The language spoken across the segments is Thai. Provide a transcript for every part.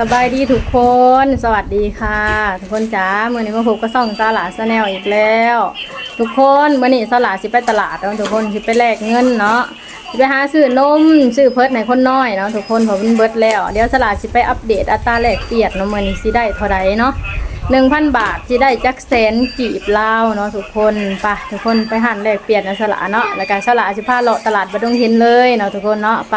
สบายดีทุกคน สวัสดีค่ะ ทุกคนจ้าเมื่อนี้มาพบกับซ่องซาหลาสแนลอีกแล้ว ทุกคนเมื่อนี้ซาหลาสิไปตลาดเนาะทุกคนสิไปแลกเงินเนาะสิไปหาซื้อนมซื้อเพิร์ดในคนน้อยเนาะทุกคนเพอมันเบิร์ดแล้ว เดี๋ยวสลาสิไปอัปเดตอัตราแลกเปลี่ยนเนาะมื่อนี้สิได้เท่าใดเนาะหนึ่งพันบาทสิได้จักแสนกีบลาวเนาะทุกคนไปทุกคนไปหันแลกเปลี่ยนนะสลาเนาะแล้วการสลาสิพาเลาะตลาดบดงเห็นเลยเนาะทุกคนเนาะไป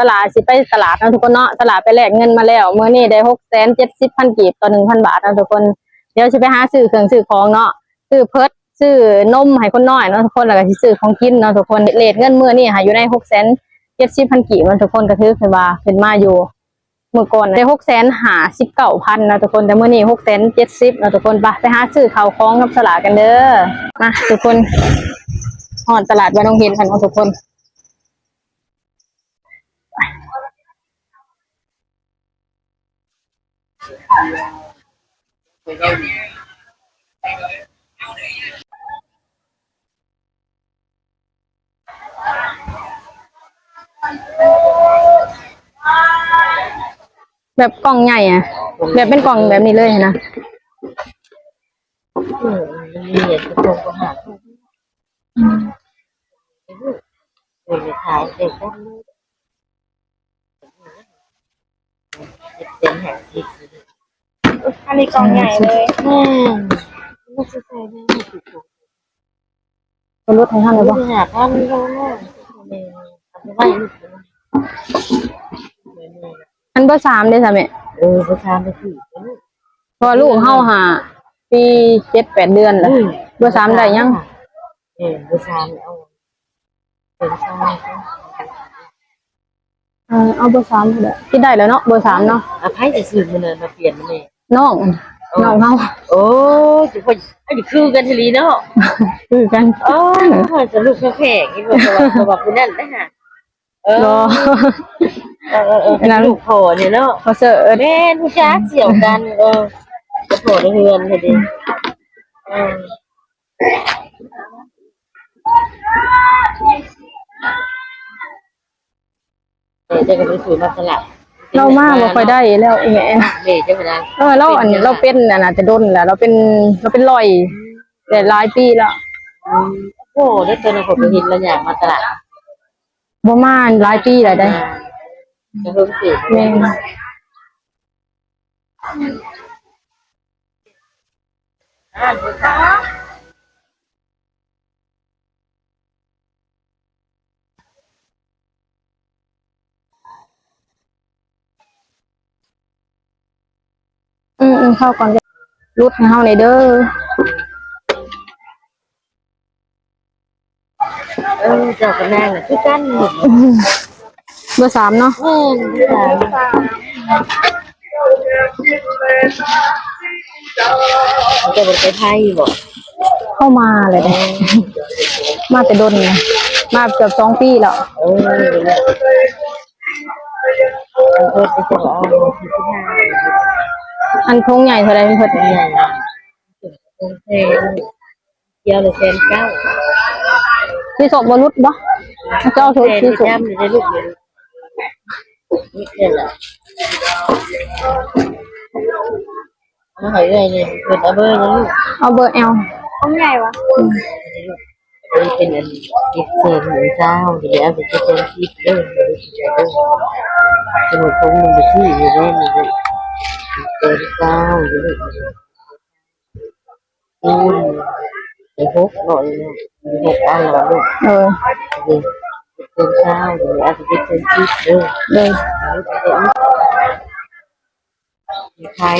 ตลาดสิไปตลาดนะทุกคนเนาะตลาดไปแลกเงินมาแล้วเมื่อนี่ได้หกแสนเจ็ดสิบพันกีบต่อหนึ่งพันบาทนะทุกคนเดี๋ยวจะไปหาซื้อเครื่องซื้อของเนาะซื้อเพิร์ดซื้อนมให้คนน้อยเนาะทุกคนแล้วก็สิซื้อของกินเนาะทุกคนเลทเงินเมื่อนี่หาอยู่ในหกแสนเจ็ดสิบพันกีบเนะทุกคนก็ถือคือว่าเป็นมาอยู่เมื่อก่อนได้หกแสนหาสิบเก้าพันนะทุกคนแต่เมื่อนี้หกแสนเจ็ดสิบนะทุกคนไปไปหาซื้อข่าวคล้องกับสลากกันเด้อมาทุกคนหอดตลาดบ้านน้องเห็นกัน เนาะทุกคนแบบกล่องใหญ่อะแบบเป็นกล่องแบบนี้เลยนะเออนมีเหรียญกรงก็หาถูกเงินขายเด็กก็เจ็ดเซนหาสิ อันนี้กล่องใหญ่เลยแม่ไม่ใช่ใส่ได้ไม่ถูกถูกเป็นรถไทยท่านเลยไม่ปะหาท่านก็ได้แม่ทำไม่ลูกเลยอันเบอร์สามเด้อสามีเออประชาชนถือเพราะว่าลูกเฮาหาปีเจ็ดแปดเดือนแล้วเบอร์สามได้ยังเออประชาชนเอาเป็นชายเออเอาเบอร์สามเด้อคิดได้แล้วเนาะเบอร์สามเนาะอภัยจะซื้อมันมาเปลี่ยนมันเอง น้องน้องเฮาโอ้ยจุ๊บอันนี้คือกันทีลีเนาะคือกันโอ้ยจะลูกแข็งๆนี่บอกว่าบอกคุณนั่นนะฮะเออรอเออเออเออเป็นลูกโผล่เนี่ยเนาะพอเสิร์ชแม่นผู้ชายเสี่ยวกันเออจะโผล่ในเฮือนพอดีเออเออจะกันไปสู่มาสลับ เรามาบ่ค่อยได้แล้วอีแม่เม่จะไปได้เออเราอันนี้เราเป็นน่ะนะจะโดนแหละเราเป็นเราเป็นรอยแต่หลายปีแล้วโอ้ได้ตัวนึงผมไปเห็นแล้วอยากมาตลาดบ่มาหลายปีแล้วได้จะเพิ่มสิแม่นอ่า นภาษาอืมอืมเข้าก่อนรุดให้เฮาในเด้อเออเจ้ากับนางน่ะคือกันเบอร์สามเนาะเออภาษาเขาจะไปไทยบ่เข้ามาเลยได้มาแต่โดนนะมาเกือบสองปีแล้วเออเนี่ยเพิ่นจะบอกเอาที่ที่ห้าอันทงใหญ่เท่าไรเพิ่นใหญ่โอเคเกี่ยวเลยแสนเก้าที่ศพบรุษบ่เจ้าถูกแสนที่ที่สุดจำได้ลูกเลยนี่แค่ละเอาหอยเลยเนี่ยเปิดเอาเบอร์นะลูกเอาเบอร์แอลต้องใหญ่วะนี่เป็นอันเก็บเศษหมูเจ้าเดี๋ยวเอาไปเจอที่เด้อเดี๋ยวจะเด้อจะหมดคงมันไปที่อยู่ได้เลยเจอเจ้าเดี๋ยวคูณไอ้หกร้อยเนี่ยหกอันละลูกเออเดี๋ย วเส้นเช้าเดี๋ยวอาจจะเป็นเส้นชิดเด้อเลยขา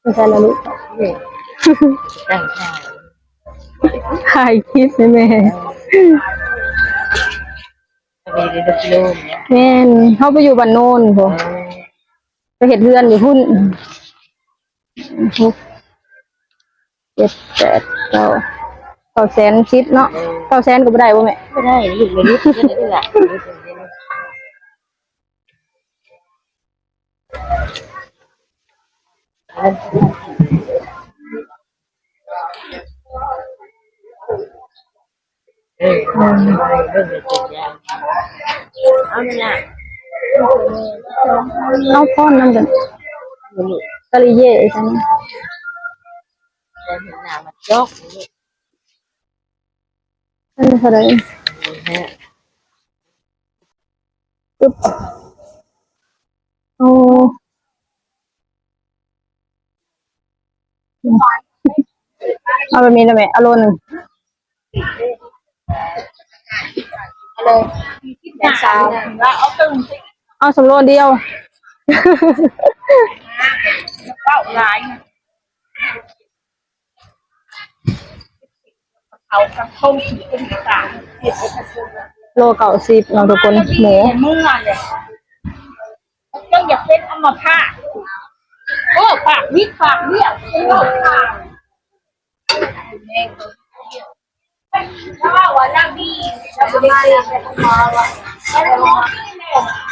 ไม่ใช่ละลูกตั้งถ่ายคลิปให้แม่เองโลมเนี่ยแม่นเขาไปอยู่บ้านโน่นพอไปเห็ดเรือนอยู่พุ่นเจ็ดแปดเก้าเก้าแสนชิดเนาะาแสนก็ไม่ได้บ่แม่ไม่ได้ลูกไม่รู้จะได้หลักเออเรื่องเรื่องเป็นยากเอาไม่ละเอาพ่อนนั่นกันมันลูกกะลิเย่ฉันแต่เห็นหน้ามันจอกลูก นั่นเท่าไหรฮะปึ๊บโอ้เอาแบบนี้ได้ไหมเอาโลหนึ่งเลยแม่สาวว่าเอาตึงเอาสำโลเดียวเป้าร้าย เอากระทงสีเป็นต่างเห็ดกระทงโลเก่าสิบเนาะทุกคนหมูเมื่อเลยยังอยากเป็นอมพาตโอ้ปากวิปากเบี้ยวโอ้ปากถ้าว่าวันละบีเราจะได้เจอไปทำมาว่าไปทำมา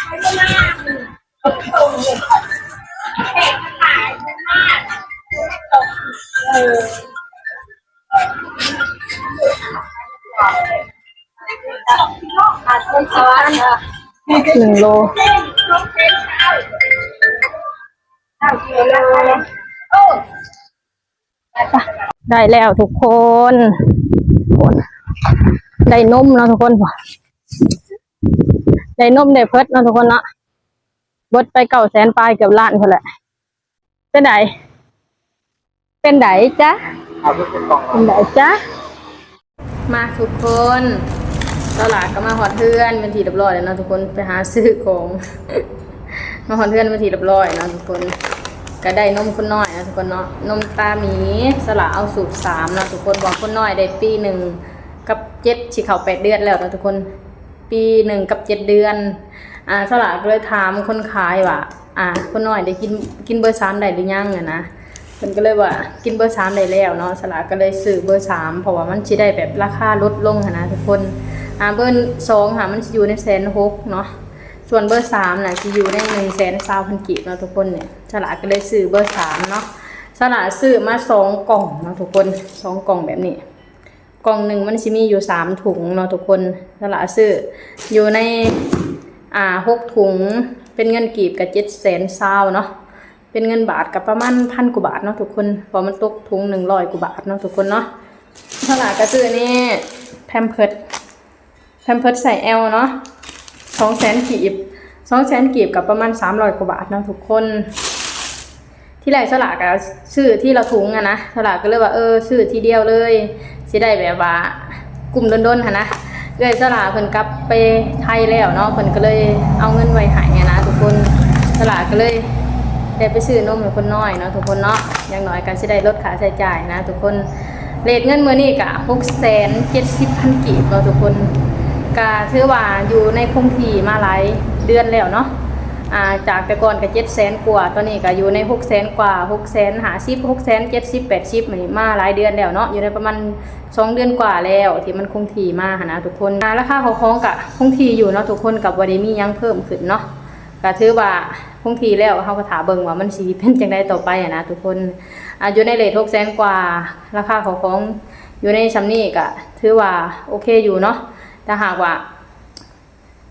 ไปทำมาตรงเหนึ่งโลได้แล้วทุกคนได้นมเนาะทุกคนได้นมได้เพิดเนาะทุกคนเนาะเบดไปเก่าแสนปลายเกือบล้านคนแหละเป็นไหนเป็นไหนจ๊ะเอาไปเป็นกล่องเป็นไหนจ๊ะมาทุกคน ตลาดก็มาหอดเพื่อนเป็นทีเรียบร้อยแล้วเนาะทุกคนไปหาซื้อของ มาหอดเพื่อนเป็นทีเรียบร้อยเนาะทุกคนก็ได้นมคนน้อยนะทุกคนเนาะนมตาหมีสละเอาสูตรสามนะทุกคนบอกคนน้อยได้ปีหนึ่งกับเจ็ดฉีเขาแปดเดือนแล้วนะทุกคนปีหนึ่งกับเจ็ดเดือนอ่าสละก็เลยถามคนขายว่าอ่าคนน้อยได้กินกินเบอร์สามได้หรือยังอะนะเพิ่นก็เลยว่ากินเบอร์สามได้แล้วเนาะสละก็เลยซื้อเบอร์สามเพราะว่ามันสิได้แบบราคาลดลงนะทุกคน อ่าเบอร์สองค่ะมันสิอยู่ในแสนหกเนาะส่วนเบอร์สามน่ะจะอยู่ในหนึ่งแสนสามพันกีบเนาะทุกคนเนี่ยฉลาดก็เลยซื้อเบอร์สามเนาะฉลาดซื้อมาสองกล่องเนาะทุกคนสองกล่องแบบนี้กล่องหนึ่งมันจะมีอยู่สามถุงเนาะทุกคนฉลาดซื้ออยู่ในอ่าหกถุงเป็นเงินกีบกับเจ็ดแสนเศร้าเนาะเป็นเงินบาทกับประมาณพันกว่าบาทเนาะทุกคนพอมันตกถุงหนึ่งร้อยกว่าบาทเนาะทุกคนเนาะฉลาดก็ซื้อนี่แพมเพิร์ด แพมเพิร์ดใส่แอลเนาะสองแสนกีบสองแสนกีบกับประมาณสามร้อยกว่าบาทนะทุกคน ที่แรกสลากอะซื้อที่ละถุงอะนะสลากก็เลยว่าเออซื้อทีเดียวเลยสิได้แบบว่ากลุ่มโดนๆค่ะนะเลยสลากเพิ่นกลับไปไทยแล้วเนาะเพิ่นก็เลยเอาเงินไว้หายไงนะทุกคนสลากก็เลยได้ไปซื้อนมให้คนน้อยเนาะทุกคนเนาะอย่างน้อยกันสิได้ลดค่าใช้จ่ายนะ ทุกคนเลทเงินมื้อนี้กะหกแสนเจ็ดสิบพันกีบเนาะทุกคน ก็ถือว่าอยู่ในคงที่มาหลายเดือนแล้วเนาะอ่าจากแต่ก่อนก็เจ็ดแสนกว่าตอนนี้ก็อยู่ในหกแสนกว่าหกแสนหาสิบหกแสนเจ็ดสิบแปดสิบนี่มาหลายเดือนแล้วเนาะอยู่ในประมาณสองเดือนกว่าแล้วที่มันคงที่มาหนนะทุกคนราคาของของกะคงที่อยู่เนาะทุกคนกับวันนี้มียังเพิ่มขึ้นเนาะก็ถือว่าคงที่แล้วเขาก็ถาเบิงว่ามันสีเป็นจังไดต่อไปอะนะทุกคนอายู่ในเลทหกแสนกว่าราคาของของอยู่ในซัมนี่ก็ถือว่าโอเคอยู่เนาะ ถ้าหากว่า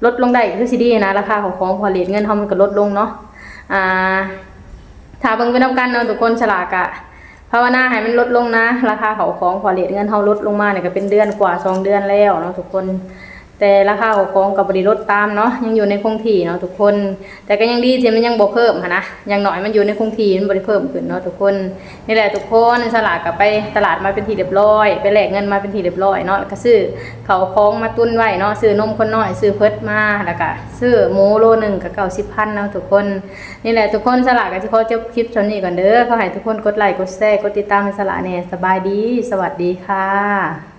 ลดลงได้ก็คือสิดีนะราคาของของพอเลทเงินเฮามันก็ลดลงเนาะอ่าถ้าเบิ่งไปนํกันเนาะทุกคนฉลากอะภาวนาให้มันลดลงนะ ราคาของของพอเลทเงินเฮาลดลงมาเนี่ยก็เป็นเดือนกว่าสองเดือนแล้วเนาะทุกคน แต่ราคาของของกับบริลดตามเนาะยังอยู่ในคงที่เนาะทุกคน แต่ก็ยังดีที่มันยังบ่เพิ่มนะย่างน้อยมันอยู่ในคงที่มันบ่ได้เพิ่มขึ้นเนาะทุกคนนี่แหละทุกคนสลากกับไปตลาดมาเป็นที่เรียบร้อย ไปแลกเงินมาเป็นที่เรียบร้อยเนาะแล้วก็ซื้อเขาวของมาตุ้นไว้เนาะซื้อนมคนน้อยซื้อเพิดมาแล้วก็ซื้อหมูโลหนึ่งก็90,000เนาะทุกคนนี่แหละทุกคนสลากก็สิขอจบคลิปเท่านี้ก่อนเด้อขอให้ทุกคนกดไลค์กดแชร์กดติดตามให้สลากแน่สบายดี สวัสดีค่ะ